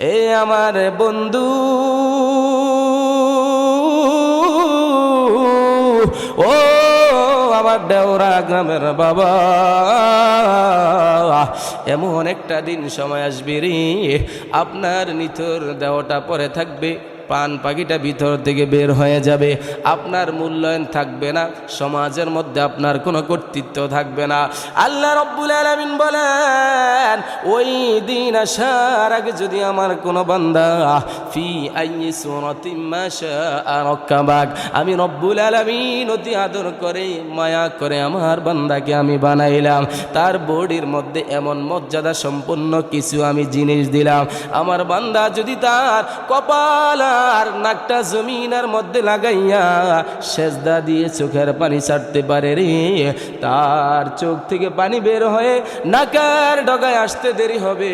এ আমার বন্ধু। ও আমার ডেওরা গ্রামের বাবা। এমন একটা দিন সময় আসবে রে। আপনার নিথর দেওয়াটা পরে থাকবে। পান পাখিটা ভিতর থেকে বের হয়ে যাবে। আপনার মূল্যায়ন থাকবে না, সমাজের মধ্যে আপনার কোনো কর্তৃত্ব থাকবে না। আল্লাহ রব্বুল আলমিন বলেন, ওই দিন আসার আগে যদি আমার কোনো বান্দা ফি শাআ রাক্কাবাক আমি রব্বুল আলামিন অতি আদর করে, মায়া করে আমার বান্দাকে আমি বানাইলাম। তার বডির মধ্যে এমন মর্যাদা সম্পন্ন কিছু আমি জিনিস দিলাম। আমার বান্দা যদি তার কপাল আর নাকটা জমিনের মধ্যে লাগাইয়া সেজদা দিয়ে চোখের পানি ছাড়তে পারে রে। তার চোখ থেকে পানি বের হয়ে নাকার ডগায় আসতে দেরি হবে।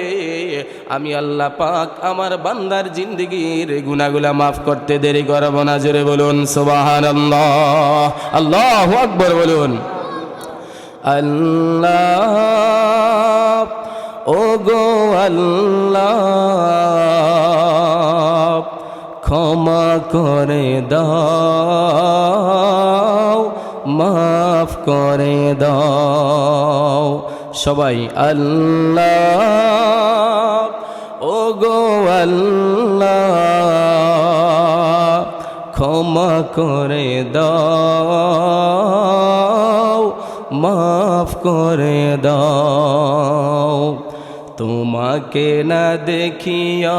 আমি আল্লাহ পাক আমার বান্দার জিন্দগির গুনাগুলা মাফ করতে দেরি করব না। জোরে বলুন সোবাহান আল্লাহ আল্লাহ আকবর বলুন। আল্লাহ ও গো আল্লাহ। ক্ষমা করে দাও, মাফ করে দাও। সবাই আল্লাহ ও গো আল্লাহ, ক্ষমা করে দাও, মাফ করে দাও। তোমাকে না দেখিয়া,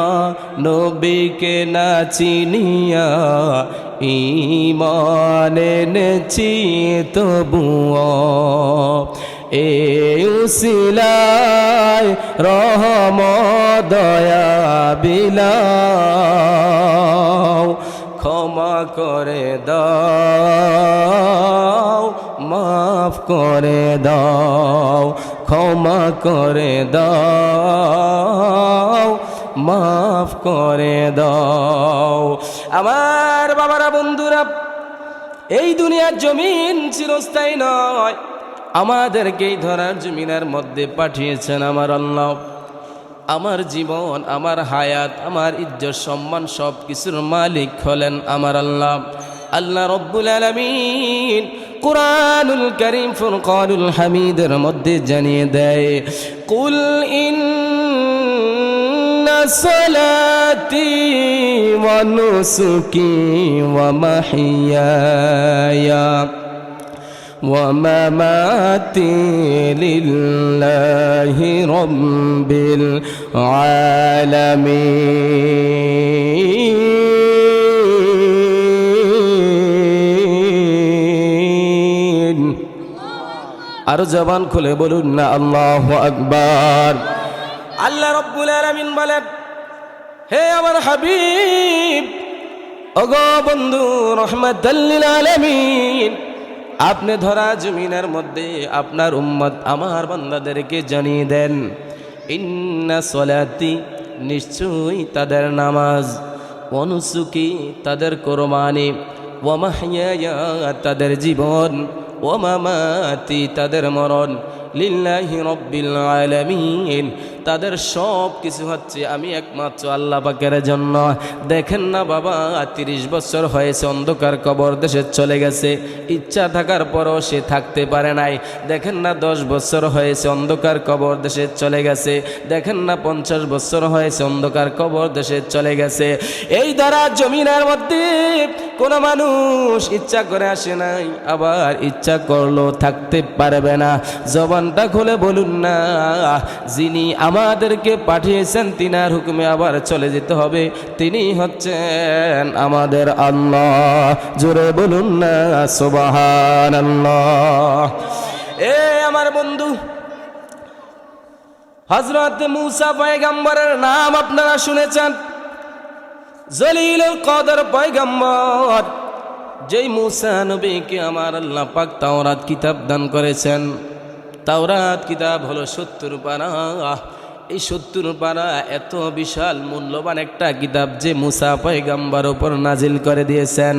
নবীকে না চিনিয়া ইমানে নেছি তবুও। এ উসিলায় রহম দয়া বিলাও, ক্ষমা করে দাও, মাফ করে দাও। ক্ষমা করে দাও, মাফ করে দাও। আমার বাবারা, বন্ধুরা, এই দুনিয়ার জমিন চিরস্থায়ী নয়। আমাদেরকেই ধরার জমিনের মধ্যে পাঠিয়েছেন আমার আল্লাহ। আমার জীবন, আমার হায়াত, আমার ইজ্জত, সম্মান সব কিছুর মালিক হলেন আমার আল্লাহ। আল্লাহ রব্বুল আলমিন কোরআনুল করিম ফুরকানুল হামিদের মধ্যে জানিয়ে দেয় কুল ইন صلاتي ونسكي ومحياي ومماتي لله رب العالمين আরও জবান খুলে বলুন, না, আল্লাহ আকবার। আল্লাহ রব্বুল আলামিন বলেন, হে আমার হাবিব, ওগো বন্ধু রহমতুল্লিল আলামিন, আপনি ধরা জমিনের মধ্যে আপনার উম্মত আমার বান্দাদেরকে জানিয়ে দেন, ইন্না সলাতি নিশ্চয়ই তাদের নামাজ অনুসুকি তাদের কোরবানি ওমাহিয়া তাদের জীবন। ওমামাতি তাদের মরণ লিল্লাহি রব্বিল আলামিন তাদের সব কিছু হচ্ছে আমি একমাত্র আল্লাহ পাকের জন্য। দেখেন না বাবা, তিরিশ বছর হয়েছে, অন্ধকার কবর দেশে চলে গেছে। ইচ্ছা থাকার পরও সে থাকতে পারে নাই। দেখেন না দশ বছর হয়েছে, অন্ধকার কবর দেশে চলে গেছে। দেখেন না পঞ্চাশ বছর হয়েছে, অন্ধকার কবর দেশে চলে গেছে। এই দ্বারা জমিনের মধ্যে কোনো মানুষ ইচ্ছা করে আসে নাই, আবার ইচ্ছা করল থাকতে পারবে না। জবানটা খুলে বলুন না, যিনি আমাদেরকে পাঠিয়েছেন, তিনার হুকুমে আবার চলে যেতে হবে। তিনি হচ্ছেন আমাদের আল্লাহ। জোরে বলুন না সোবাহান আল্লাহ এ আমার বন্ধু হজরত মুসা পয়গম্বরের নাম আপনারা শুনেছেন। জলিল কদর পয়গম্বর, যেই মুসা নবীকে আমার আল্লাহ পাক তাওরাত কিতাব দান করেছেন। তাওরাত কিতাব হলো সত্তর পারা। এই সত্তর পারা এত বিশাল মূল্যবান একটা কিতাব যে মুসা পয়গাম্বার ওপর নাজিল করে দিয়েছেন।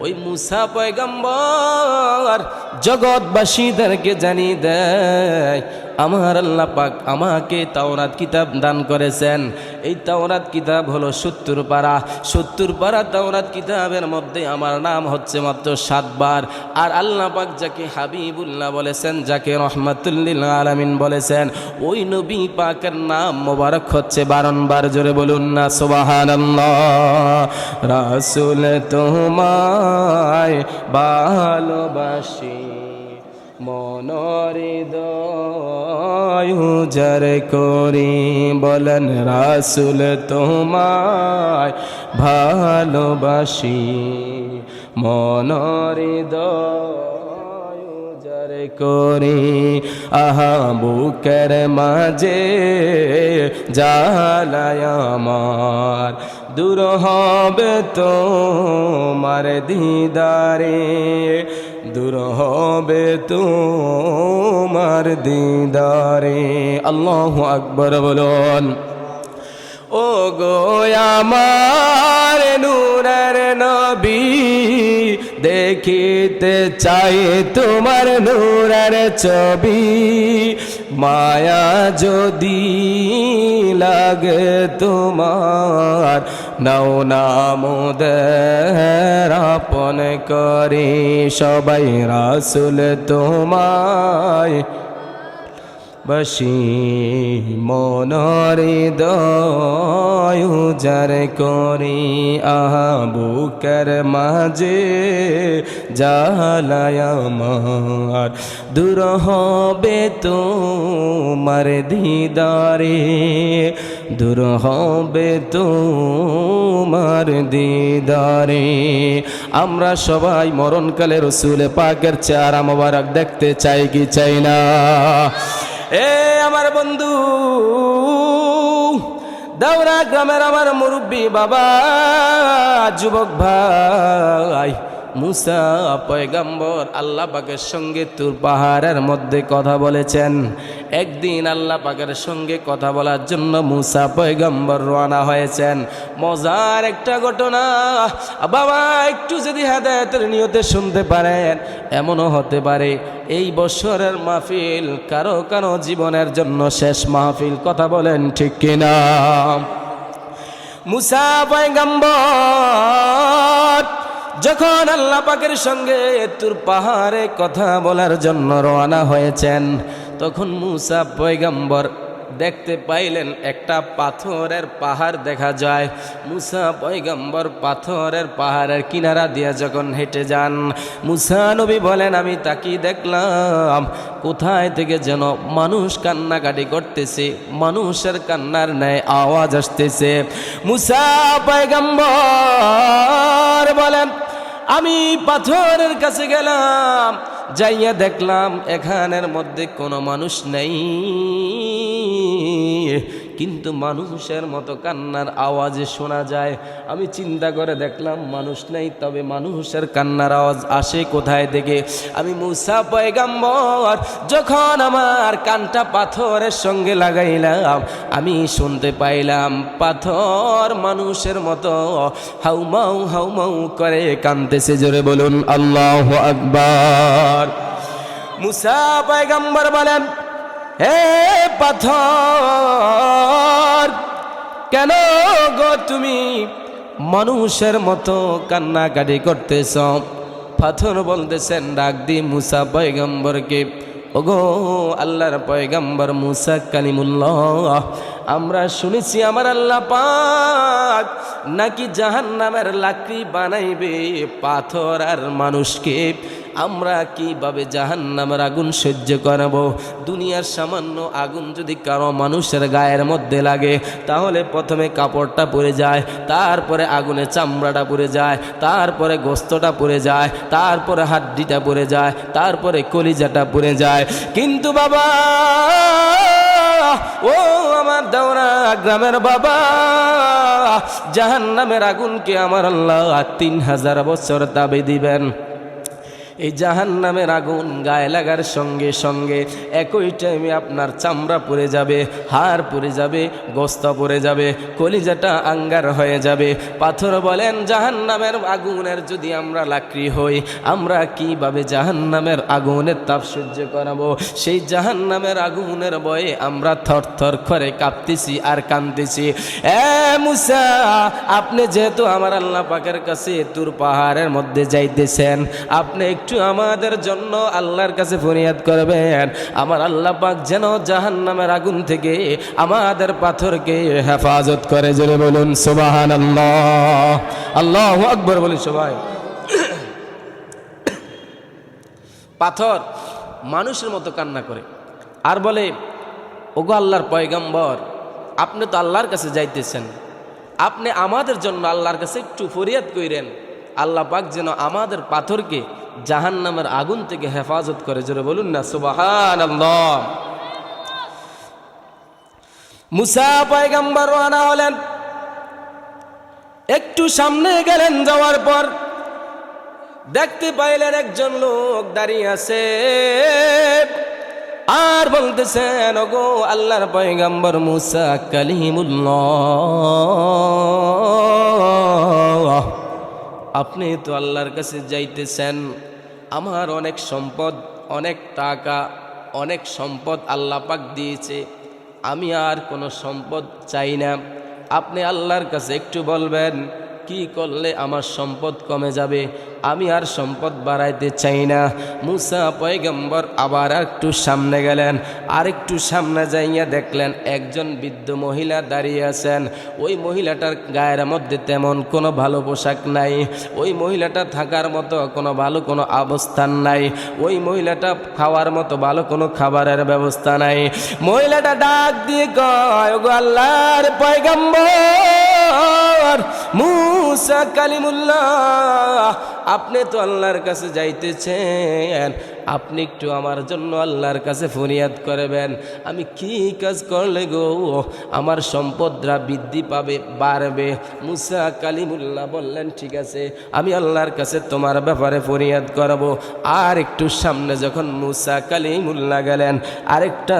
ওই মুসা পয়গাম্বর জগৎবাসীদেরকে জানিয়ে দেয় আমার আল্লাহ পাক আমাকে তাওরাত কিতাব দান করেছেন। এই তাওরাত কিতাব হলো সত্তর পারা। সত্তর পাড়া তাওরাত কিতাবের মধ্যে আমার নাম হচ্ছে মাত্র সাতবার আর আল্লাহ পাক যাকে হাবিবুল্লাহ বলেছেন, যাকে রহমাতুল্লিল আলামিন বলেছেন, ওই নবী পাকের নাম মোবারক হচ্ছে বারংবার জোরে বলুন না, সুবহানাল্লাহ। রাসূল তোমায় ভালোবাসি। উজার করি বলেন রাসুল তোমায় ভালোবাসি। মনরিদয় উজার করি আহা বুকের মাঝে জালায় আমার। দূর হবে তোমার দিদারে। দূর হবে তোমার দিদারে। আল্লাহ আকবর বলুন। ও গো আমার নূরের নবী, দেখিতে চাই তোমার নূরের ছবি। মায়া যদি লাগে তোমার নাও নামোদের আপন করি সবাই রাসুল তোমায় বসি মনরে দয়ার করি, আহা বুকের মাঝে জালায় আমার। দূর হবে তোমার দিদারে, দূর হবে তোমার দিদারে। আমরা সবাই মরণকালে রসুলে পাকের চেহারা মোবারক দেখতে চাই কি চাই না। এ আমার বন্ধু দাওরা গ্রামের আমার মুরব্বী বাবা যুবক ভাই। মুসা পয়গাম্বর আল্লাহ পাকের সঙ্গে তুর পাহাড়ের মধ্যে কথা বলেছেন। একদিন আল্লাহ পাকের সঙ্গে কথা বলার জন্য মুসা পয়গাম্বর রওনা হয়েছেন। মজার একটা ঘটনা। বাবা, একটু যদি হেদায়তের নিয়তে শুনতে পারেন, এমনও হতে পারে। এই বছরের মাহফিল কারও কারও জীবনের জন্য শেষ মাহফিল, কথা বলেন ঠিক কিনা? মুসা পয়গাম্বর যখন আল্লাহ পাকের সঙ্গে তুর পাহাড়ে কথা বলার জন্য রওনা হয়েছেন, তখন মুসা পয়গাম্বর দেখতে পাইলেন একটা পাথরের পাহাড় দেখা যায়। মুসা পয়গম্বর পাথরের পাহাড়ের কিনারা দিয়ে যখন হেঁটে যান, মুসা নবী বলেন, আমি তাকিয়ে দেখলাম। কোথায় থেকে যেন মানুষ কান্নাকাটি করতেছে, মানুষের কান্নার ন্যায় আওয়াজ আসতেছে। মুসা পয়গম্বর বলেন আমি পাথরের কাছে গেলাম যাইয়া দেখলাম এখানের মধ্যে কোনো মানুষ নেই। কিন্তু মানুষের মতো কান্নার আওয়াজে শোনা যায়। আমি চিন্তা করে দেখলাম মানুষ নেই, তবে মানুষের কান্নার আওয়াজ আসে কোথায় থেকে? আমি মুসা পয়গাম্বর, যখন আমার কানটা পাথরের সঙ্গে লাগাইলাম, আমি শুনতে পাইলাম পাথর মানুষের মতো হাউমাউ হাউমাউ করে কানতেছে জোরে বলুন, আল্লাহ আকবার। মুসা পয়গাম্বর বলেন হে পাথর, কেন গো তুমি মানুষের মতো কান্নাকাটি করতেছ? পাথর বলতেছেন, ডাক দি মুসা পয়গম্বরকে। ওগো আল্লাহর পয়গম্বর মুসা কালিমুল্লাহ। আমরা শুনেছি আমার আল্লাহ পাক নাকি জাহান্নামের লাকড়ি বানাইবে পাথর আর মানুষকে। আমরা কীভাবে জাহান্নামের আগুন সহ্য করাবো? দুনিয়ার সামান্য আগুন যদি কারও মানুষের গায়ের মধ্যে লাগে, তাহলে প্রথমে কাপড়টা পরে যায়, তারপরে আগুনে চামড়াটা পরে যায়, তারপরে গোস্তটা পরে যায়, তারপরে হাড্ডিটা পরে যায়, তারপরে কলিজাটা পরে যায়। কিন্তু বাবা ও আমার দাওরা গ্রামের বাবা জাহান নামের আগুনকে আমার আল্লাহ তিন হাজার বছর দাবি দিবেন। এই জাহান নামের আগুন গায়ে লাগার সঙ্গে সঙ্গে একই টাইমে আপনার চামড়া পড়ে যাবে, হাড় পড়ে যাবে, গোস্তা পড়ে যাবে, কলিজাটা আঙ্গার হয়ে যাবে। পাথর বলেন জাহান নামের আগুনের যদি আমরা লাকড়ি হই, আমরা কীভাবে জাহান নামের আগুনের তাপ সহ্য করাবো? সেই জাহান নামের আগুনের বয়ে আমরা থর থর করে কাঁপতেছি আর কাঁদতেছি। এ মুসা, আপনি যেহেতু আমার আল্লাহ পাকের কাছে তুর পাহাড়ের মধ্যে যাইতেছেন, আপনি আমাদের জন্য আল্লাহর কাছে ফরিয়াদ করবেন। আমার আল্লাহ পাক যেন জাহান নামের আগুন থেকে আমাদের পাথরকে হেফাজত করে। জেনে বলুন সুবাহান আল্লাহ আল্লাহ আকবর বলি সবাই। পাথর মানুষের মতো কান্না করে। আর বলে, ওগো আল্লাহর পয়গম্বর, আপনি তো আল্লাহর কাছে যাইতেছেন। আপনি আমাদের জন্য আল্লাহর কাছে একটু ফরিয়াদ কইরেন। আল্লাহ পাক যেন আমাদের পাথরকে জাহান নামের আগুন থেকে হেফাজত করে, জোরে বলুন না সুবাহান মুসা পয়গম্বর আনা হলেন। একটু সামনে গেলেন যাওয়ার পর দেখতে পাইলেন একজন লোক দাঁড়িয়ে আছে। আর বলতেছেন, ওগো আল্লাহর পয়গাম্বর মুসা কালিমুল্লাহ, আপনি তো আল্লাহর কাছে যাইতেছেন। আমার অনেক সম্পদ, অনেক টাকা, অনেক সম্পদ আল্লাহ পাক দিয়েছে। আমি আর কোনো সম্পদ চাই না। আপনি আল্লাহর কাছে একটু বলবেন কি করলে আমার সম্পদ কমে যাবে? আমি আর সম্পদ বাড়াইতে চাই না। মুসা পয়গম্বর আবার একটু সামনে গেলেন। আর একটু সামনে যাইয়া দেখলেন একজন বৃদ্ধ মহিলা দাঁড়িয়ে আছেন। ওই মহিলাটার গায়ের মধ্যে তেমন কোনো ভালো পোশাক নাই। ওই মহিলাটা থাকার মতো কোনো ভালো কোনো অবস্থান নাই। ওই মহিলাটা খাওয়ার মতো ভালো কোনো খাবারের ব্যবস্থা নাই। মহিলাটা ডাক দিয়ে কয় আল্লাহর পয়গম্বর! মুসা কালিমুল্লাহ, আপনি তো আল্লাহর কাছে যাইতেছেন। আপনি একটু আমার জন্য আল্লাহর কাছে ফরিয়াদ করবেন। আমি কি কাজ করলে গো? আমার সম্পদরা বৃদ্ধি পাবে, বাড়বে। মুসা কালিমুল্লাহ বললেন, ঠিক আছে, আমি আল্লাহর কাছে তোমার ব্যাপারে ফরিয়াদ করব। আর একটু সামনে যখন মুসা কালিমুল্লাহ গেলেন, আরেকটা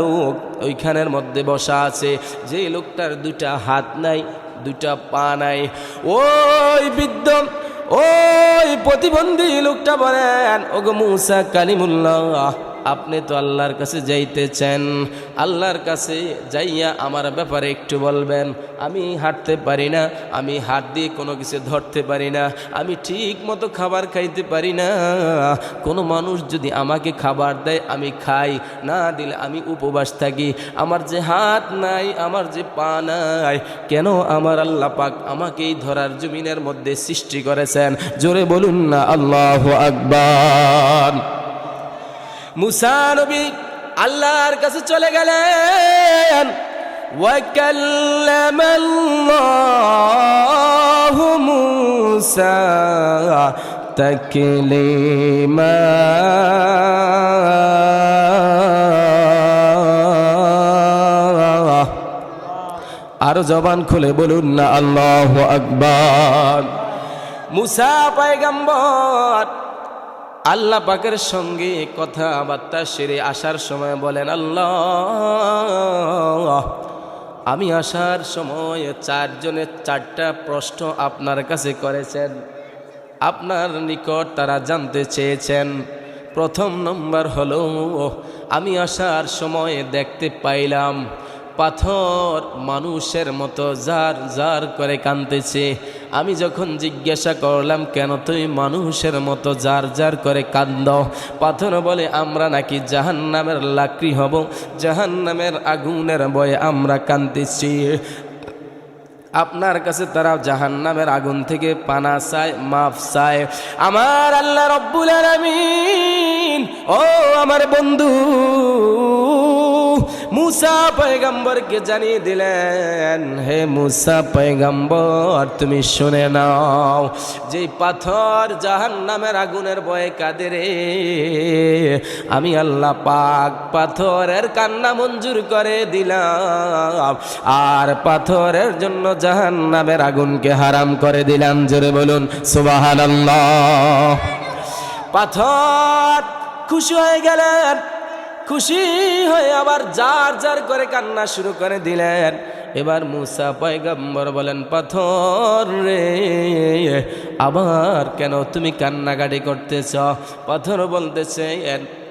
লোক ওইখানের মধ্যে বসা আছে। যে লোকটার দুটা হাত নাই দুটা পা নাই। ওই বৃদ্ধ ওই প্রতিবন্ধী লোকটা বলেন ওগো মুসা কালিমুল্লাহ আপনি তো আল্লাহর কাছে যাইতেছেন। আল্লাহর কাছে যাইয়া আমার ব্যাপারে একটু বলবেন, আমি হাঁটতে পারি না, আমি হাত দিয়ে কোনো কিছু ধরতে পারি না, আমি ঠিক মতো খাবার খাইতে পারি না। কোনো মানুষ যদি আমাকে খাবার দেয়, আমি খাই, না দিলে আমি উপবাস থাকি। আমার যে হাত নাই, আমার যে পা নাই, কেন আমার আল্লাহ পাক আমাকে এই ধরার জমিনের মধ্যে সৃষ্টি করেছেন? জোরে বলুন না, আল্লাহ আকবার। মুসা নবী আল্লাহর কাছে চলে গেলেন وكلم الله موسى تكليما আরো জবান খুলে বলুন না আল্লাহ আকবার মুসা পায়গাম্বর আল্লাহ পাকের সঙ্গে কথাবার্তা সেরে আসার সময় বলেন, আল্লাহ, আমি আসার সময় চারজনের চারটা প্রশ্ন আপনার কাছে করেছেন। আপনার নিকট তারা জানতে চেয়েছেন। প্রথম নম্বর হলো, আমি আসার সময় দেখতে পাইলাম, পাথর মানুষের মতো জার জার করে কাঁদতেছে। আমি যখন জিজ্ঞাসা করলাম, কেন তুই মানুষের মতো জার জার করে কান্দ পাথর বলে, আমরা নাকি জাহান্নামের লাকড়ি হব, জাহান্নামের আগুনের বয়ে আমরা কাঁদতেছি। আপনার কাছে তারা জাহান্নামের আগুন থেকে পানা চায়, মাফ চায়। আমার আল্লাহ রব্বুল আলামিন, ও আমার বন্ধু মুসা পয়গম্বরকে জানিয়ে দিলেন, হে মুসা পয়গম্বর, তুমি শুনে নাও যে পাথর জাহান নামের আগুনের বয়ে কাঁদে রে, আমি আল্লাহ পাক পাথরের কান্না মঞ্জুর করে দিলাম, আর পাথরের জন্য জাহান নামের আগুনকে হারাম করে দিলাম। জোরে বলুন সুবাহান পাথর খুশি হয়ে গেলেন খুশি হয়ে আবার যার যার করে কান্না শুরু করে দিলেন। এবার মুসা পয়গম্বর বলেন, পাথর রে, আবার কেন তুমি কান্নাকাটি করতেছ? পাথর বলতেছে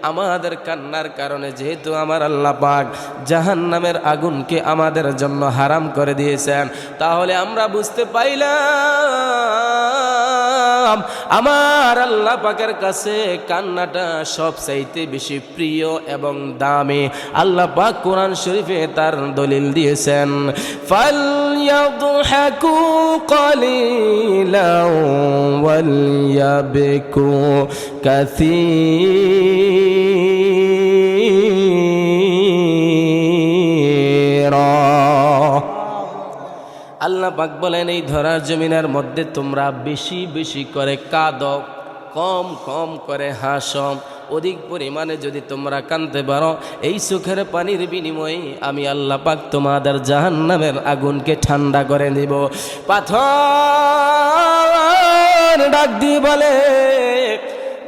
আমাদের কান্নার কারণে যেহেতু আমার আল্লাহ পাক জাহান নামের আগুনকে আমাদের জন্য হারাম করে দিয়েছেন, তাহলে আমরা বুঝতে পাইলাম আমার আল্লাহ পাকের কাছে কান্নাটা সব চাইতে বেশি প্রিয় এবং দামি আল্লাহ পাক কোরআন শরীফে তার দলিল দিয়েছেন ফাল ইয়াদহাকু قليلا وليبكوا كثيرا আল্লাহ পাক বলেন, এই ধরার জমিনের মধ্যে তোমরা বেশি বেশি করে কাঁদ, কম কম করে হাস। অধিক পরিমাণে যদি তোমরা কানতে পারো, এই সুখের পানির বিনিময়ে আমি আল্লাহ পাক তোমাদের জাহান্নামের আগুনকে ঠান্ডা করে দিব। পাথর ডাক দিয়ে বলে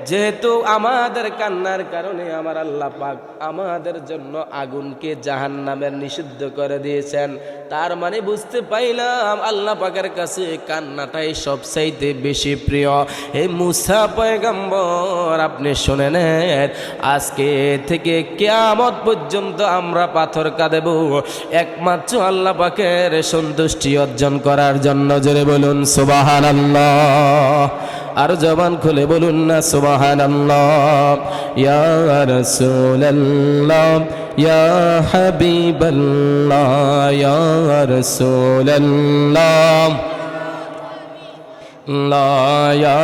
যেহেতু আমাদের কান্নার কারণে আমার আল্লাহ পাক আমাদের জন্য আগুনকে জাহান নামের নিষিদ্ধ করে দিয়েছেন। তার মানে বুঝতে পাইলাম আল্লাহ পাকের কাছে কান্নাটাই সবচাইতে বেশি প্রিয়। এই মুসা পয়গম্বর, আপনি শুনে নেন, আজকে থেকে কেয়ামত পর্যন্ত আমরা পাথর কাঁদেব। একমাত্র আল্লাহ পাকের সন্তুষ্টি অর্জন করার জন্য জোরে বলুন সুবাহান আল্লাহ আর জবান খুলে বলুন না সুবাহান ইয়া রাসূলুল্লাহ ইয়া হাবিবাল্লাহ ইয়া রাসূলুল্লাহ লা ইয়া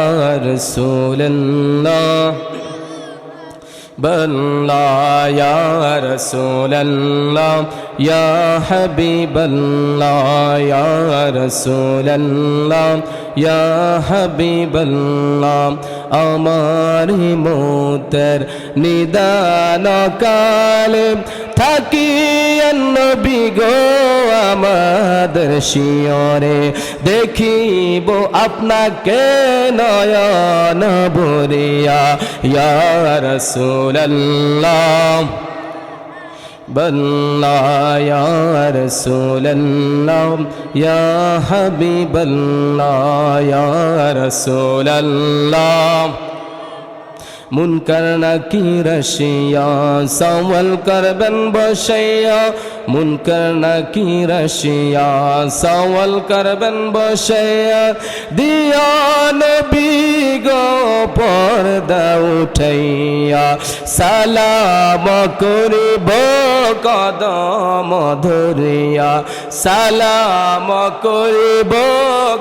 রাসূলুল্লাহ بلى يا رسول الله يا حبيب الله يا رسول الله ইয়া হাবিবাল্লাহ, আমার মোতর নিদান কালে থাকি নবী গো আমাদের শিয়রে, দেখিব আপনাকে নয়ন বরিয়া ইয়ার সুরল্লাহ ইয়া রাসূলুল্লাহ বল্লা ইয়া রাসূলুল্লাহ, ইয়া হাবিবাল্লাহ, ইয়া রাসূলুল্লাহ। মুনকার নাকি রশিয়া, সওয়াল করবেন বসைয়া মুনকার নাকি রশিয়া, সওয়াল করবেন বসைয়া দিয়া নবী পর্দা উঠাইয়া, সালাম করিব কদম ধরিয়া সালাম করিব,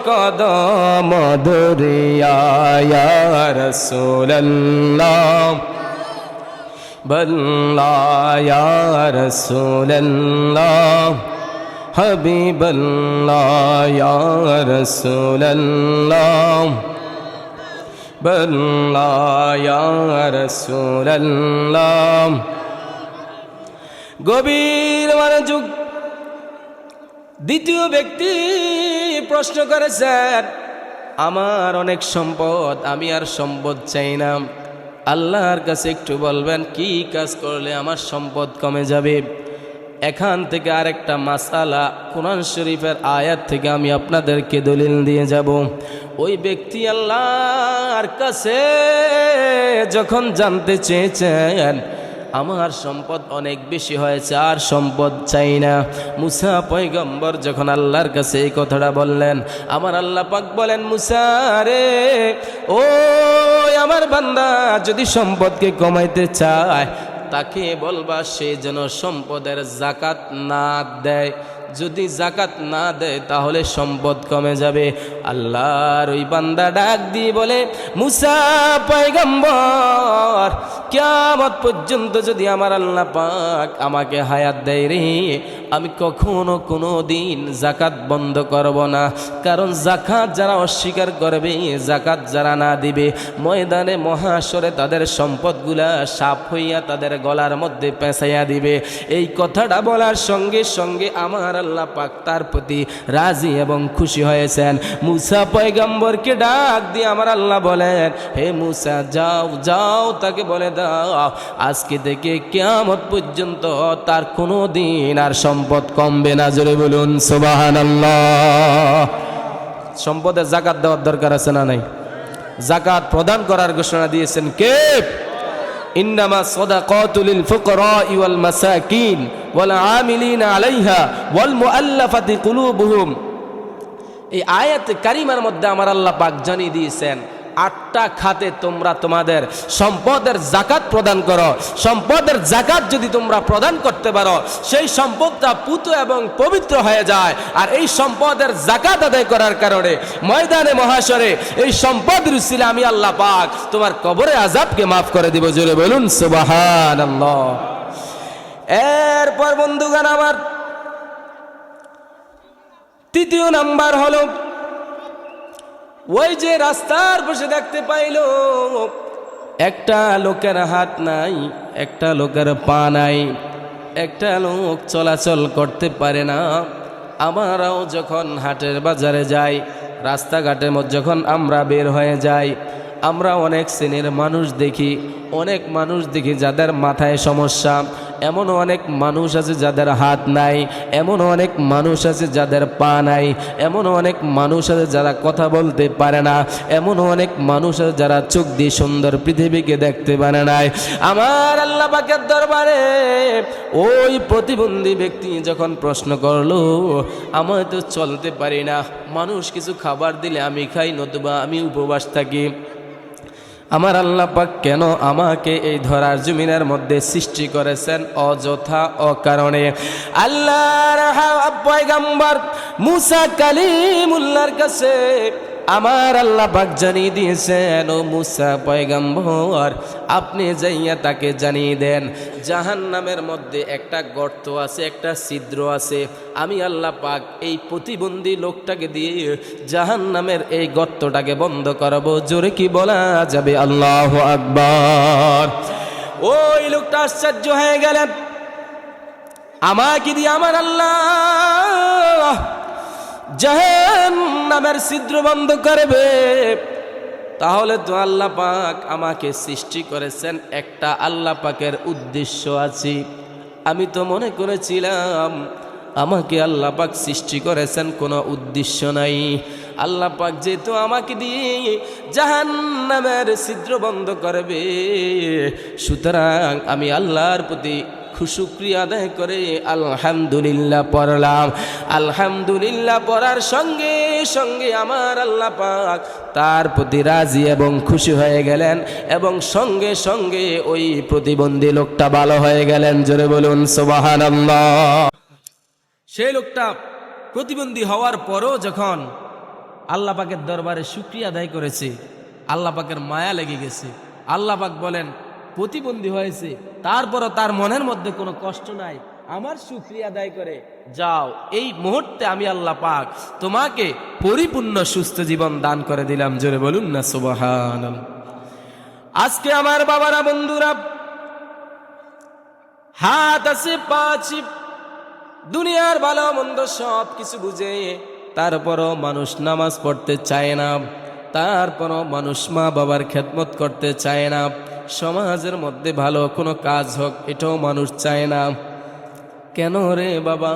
কদম ধরিয়া, ইয়া রাসূলুল্লাহ। বল্লা ইয়া রাসূলুল্লাহ। হাবিবাল্লাহ, ইয়া রাসূলুল্লাহ। বল্লা ইয়া রাসূলুল্লাহ। গভীর মনোযোগ দ্বিতীয় ব্যক্তি প্রশ্ন করে, স্যার, আমার অনেক সম্পদ, আমি আর সম্পদ চাই না। আল্লাহর কাছে একটু বলবেন, কি কাজ করলে আমার সম্পদ কমে যাবে? এখান থেকে আরেকটা মাসালা, কোরআন শরীফের আয়াত থেকে আমি আপনাদেরকে দলিল দিয়ে যাব। ওই ব্যক্তি আল্লাহর কাছে যখন জানতে চেয়েছেন আমার সম্পদ অনেক বেশি হয়েছে, আর সম্পদ চাই না। মুসা পৈগম্বর যখন আল্লাহর কাছে এই কথাটা বললেন, আমার আল্লাহ পাক বলেন, মুসা রে, ও আমার বান্দা, যদি সম্পদকে কমাইতে চায়, তাকে বলবা সে যেন সম্পদের জাকাত না দেয়। যদি জাকাত না দেয়, তাহলে সম্পদ কমে যাবে। আল্লাহর ওই বান্দা ডাক দিয়ে বলে, মুসা পয়গম্বর, কিয়ামত পর্যন্ত যদি আমার আল্লাহ পাক আমাকে হায়াত দেয় রে, আমি কখনো কোনো দিন জাকাত বন্ধ করব না। কারণ জাকাত যারা অস্বীকার করবে, জাকাত যারা না দিবে, ময়দানে মহাসরে তাদের সম্পদগুলা সাপ হইয়া তাদের গলার মধ্যে পেঁচাইয়া দিবে। এই কথাটা বলার সঙ্গে সঙ্গে আমার আল্লাহ পাক তার প্রতি রাজি এবং খুশি হয়েছেন। মুসা পয়গম্বরকে ডাক দিয়ে আমার আল্লাহ বলেন, হে মুসা, যাও যাও, তাকে বলে দাও, আজকে থেকে কেয়ামত পর্যন্ত তার কোনো দিন আর সম্পদ কমবে না। জোরে বলুন সুবাহান সম্পদের জাকাত দেওয়ার দরকার আছে না নাই? জাকাত প্রদান করার ঘোষণা দিয়েছেন কে? আয়াত কারিমার মধ্যে আমার আল্লাহ পাক জানিয়ে দিয়েছেন আটটা খাতে তোমরা তোমাদের সম্পদের জাকাত প্রদান করো। সম্পদের জাকাত যদি তোমরা প্রদান করতে পারো, সেই সম্পদটা পুত এবং পবিত্র হয়ে যায়। আর এই সম্পদের জাকাত আদায় করার কারণে ময়দানে মহাশরে এই সম্পদ রুসিলে আমি আল্লাহ পাক তোমার কবরে আজাবকে মাফ করে দিব। জোরে বলুন সুবাহান এরপর বন্ধুগান আমার তৃতীয় নাম্বার হলো ওই যে রাস্তার বসে দেখতে পাইল, একটা লোকের হাত নাই, একটা লোকের পা নাই, একটা লোক চলাচল করতে পারে না। আমরাও যখন হাটের বাজারে যাই, রাস্তাঘাটের মধ্যে যখন আমরা বের হয়ে যাই আমরা অনেক শ্রেণির মানুষ দেখি, অনেক মানুষ দেখি যাদের মাথায় সমস্যা, এমন অনেক মানুষ আছে যাদের হাত নাই, এমন অনেক মানুষ আছে যাদের পা নাই, এমন অনেক মানুষ আছে যারা কথা বলতে পারে না, এমন অনেক মানুষ আছে যারা চোখ দিয়ে সুন্দর পৃথিবীকে দেখতে পারে নাই। আমার আল্লাহ পাকের দরবারে ওই প্রতিবন্ধী ব্যক্তি যখন প্রশ্ন করল, আমি তো চলতে পারি না, মানুষ কিছু খাবার দিলে আমি খাই নতুবা আমি উপবাস থাকি। আমার আল্লাহ পাক কেন আমাকে এই ধরার জমিনের মধ্যে সৃষ্টি করেছেন? অযথা অকারণে। আল্লাহর পয়গাম্বর মুসা কালিমুল্লার কাছে আমার আল্লাহ পাক জানিয়ে দিয়েছেন, ও মুসা পয়গাম্বর, আপনি যাইয়া তাকে জানিয়ে দেন জাহান নামের মধ্যে একটা গর্ত আছে, একটা ছিদ্র আছে। আমি আল্লাহ পাক এই প্রতিবন্ধী লোকটাকে দিয়ে জাহান নামের এই গর্তটাকে বন্ধ করাবো। জোরে কি বলা যাবে? আল্লাহ আকবর। ওই লোকটা আশ্চর্য হয়ে গেলেন। আমাকে দিয়ে আমার আল্লাহ জাহান নামের ছিদ্র বন্ধ করবে। তাহলে তো আল্লাহ পাক আমাকে সৃষ্টি করেছেন একটা আল্লাহ পাকের উদ্দেশ্য আছে। আমি তো মনে করেছিলাম, আমাকে আল্লাহ পাক সৃষ্টি করেছেন কোনো উদ্দেশ্য নাই। আল্লাহ পাক যেহেতু আমাকে দিয়ে জাহান নামের ছিদ্র বন্ধ করবে, সুতরাং আমি আল্লাহর প্রতি খুশুক্রিয়া আদায় করে, আলহামদুলিল্লাহ পড়লাম। আলহামদুলিল্লাহ পড়ার সঙ্গে সঙ্গে আমার আল্লাহ পাক তার প্রতি রাজি এবং খুশি হয়ে গেলেন এবং সঙ্গে সঙ্গে ওই প্রতিবন্ধী লোকটা ভালো হয়ে গেলেন। জোরে বলুন সোবাহান সেই লোকটা প্রতিবন্ধী হওয়ার পরও যখন আল্লাহ পাকের দরবারে শুক্রিয়া আদায় করেছে, আল্লাহ পাকের মায়া লেগে গেছে। আল্লাহ পাক বলেন প্রতিবন্ধী হয়েছে, তারপরও তার মনের মধ্যে কোনো কষ্ট নাই। আমার শুক্রিয়া আদায় করে, যাও, এই মুহূর্তে আমি আল্লাহ পাক তোমাকে পরিপূর্ণ সুস্থ জীবন দান করে দিলাম, জোরে বলুন না সুবহান আজকে আমার বাবারা, বন্ধুরা, হাত আছে পাঁচ দুনিয়ার ভালো মন্দ সব কিছু বুঝে, তারপরও মানুষ নামাজ পড়তে চায় না, তারপরও মানুষ মা বাবার খেদমত করতে চায় না সমাজের মধ্যে ভালো কোনো কাজ হোক, এটাও মানুষ চায় না। কেন রে বাবা?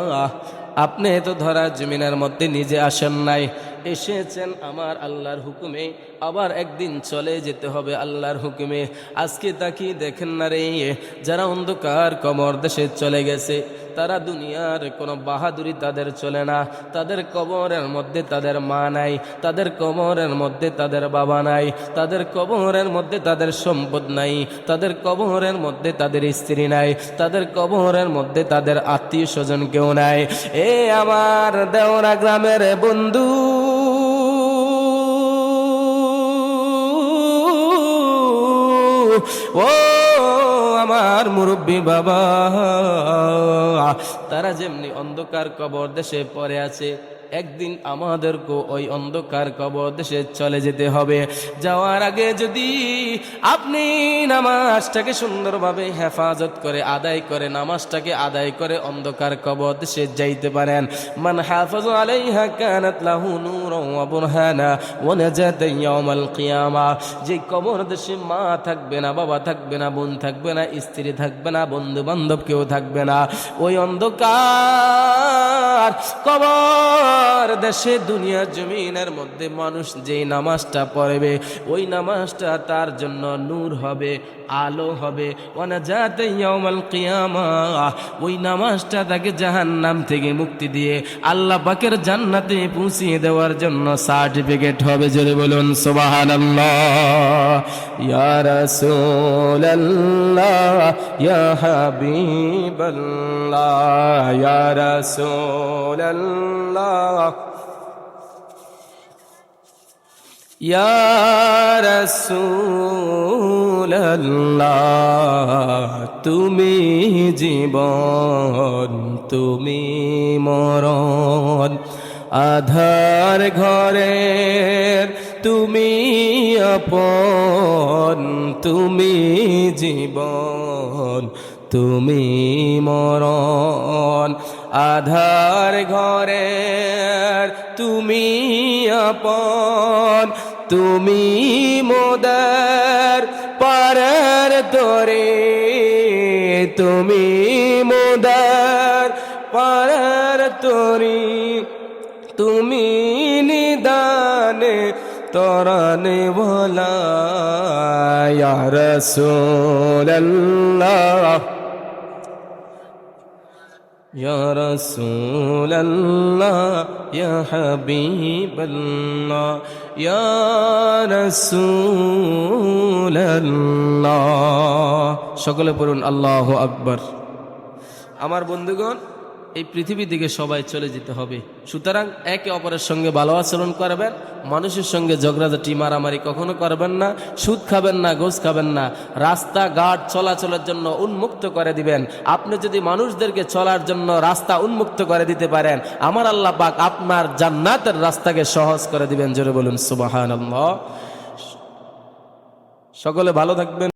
আপনি তো ধরা জমিনের মধ্যে নিজে আসেন নাই, এসেছেন আমার আল্লাহর হুকুমে, আবার একদিন চলে যেতে হবে আল্লাহর হুকুমে। আজকে তাকি দেখেন না রে, যারা অন্ধকার কমর দেশে চলে গেছে। তারা দুনিয়ার কোনো বাহাদুরি তাদের চলে না। তাদের কবরের মধ্যে তাদের মা নাই, তাদের কবরের মধ্যে তাদের বাবা নাই, তাদের কবরের মধ্যে তাদের সম্পদ নাই, তাদের কবরের মধ্যে তাদের স্ত্রী নাই, তাদের কবরের মধ্যে তাদের আত্মীয় স্বজন কেউ নাই। এ আমার দেওরা গ্রামের বন্ধু, ও আমার মুরব্বী বাবা। তারা যেমনি অন্ধকার কবর দেশে পড়ে আছে একদিন আমাদেরকে ওই অন্ধকার কবর দেশে চলে যেতে হবে। যাওয়ার আগে যদি আপনি নামাজটাকে সুন্দরভাবে হেফাজত করে, আদায় করে, নামাজটাকে আদায় করে অন্ধকার কবর দেশে যাইতে পারেন। মান হাফাজ আলাইহা কানাত লাহু নূরুন ওয়া বুরহানা ওয়া নাজাতান ইয়াউমাল কিয়ামা। যে কবর দেশে মা থাকবে না, বাবা থাকবে না, বোন থাকবে না, স্ত্রী থাকবে না বন্ধু বান্ধব কেউ থাকবে না। ওই অন্ধকার কবর দেশে দুনিয়া জমিনের মধ্যে মানুষ যেই নামাজটা পড়বে, ওই নামাজটা তার জন্য নূর হবে, আলো হবে। ওয়ানাজাতে ইয়াউমাল কিয়ামা, ওই নামাজটা তাকে জাহান্নাম থেকে মুক্তি দিয়ে আল্লাহ পাকের জান্নাতে পৌঁছিয়ে দেওয়ার জন্য সার্টিফিকেট হবে। জোরে বলুন, সুবহানাল্লাহ। ইয়া রাসূলাল্লাহ, ইয়া হাবিবাল্লাহ, ইয়া ইয়া রাসূলাল্লাহ তুমি জীবন তুমি মরণ। আধার ঘরের তুমি আপন তুমি জীবন তুমি মরণ। আধার ঘরের তুমি আপন, তুমি মোদার পারের তোরে তুমি মোদার পারের তোরি তুমি নিদানে তরানে বলা রসুল্লাহ يا رسول الله يا حبيب الله يا رسول الله সকলে পড়ুন আল্লাহ আকবার আমার বন্ধুগণ এই পৃথিবী থেকে সবাই চলে যেতে হবে। সুতরাং একে অপরের সঙ্গে ভালো আচরণ করবেন, মানুষের সঙ্গে ঝগড়াঝাটি, মারামারি কখনো করবেন না, সুদ খাবেন না গোস খাবেন না, রাস্তাঘাট চলাচলের জন্য উন্মুক্ত করে দিবেন। আপনি যদি মানুষদেরকে চলার জন্য রাস্তা উন্মুক্ত করে দিতে পারেন, আমার আল্লাহ পাক আপনার জান্নাতের রাস্তাকে সহজ করে দিবেন। জোরে বলুন সুবাহান সকলে ভালো থাকবেন।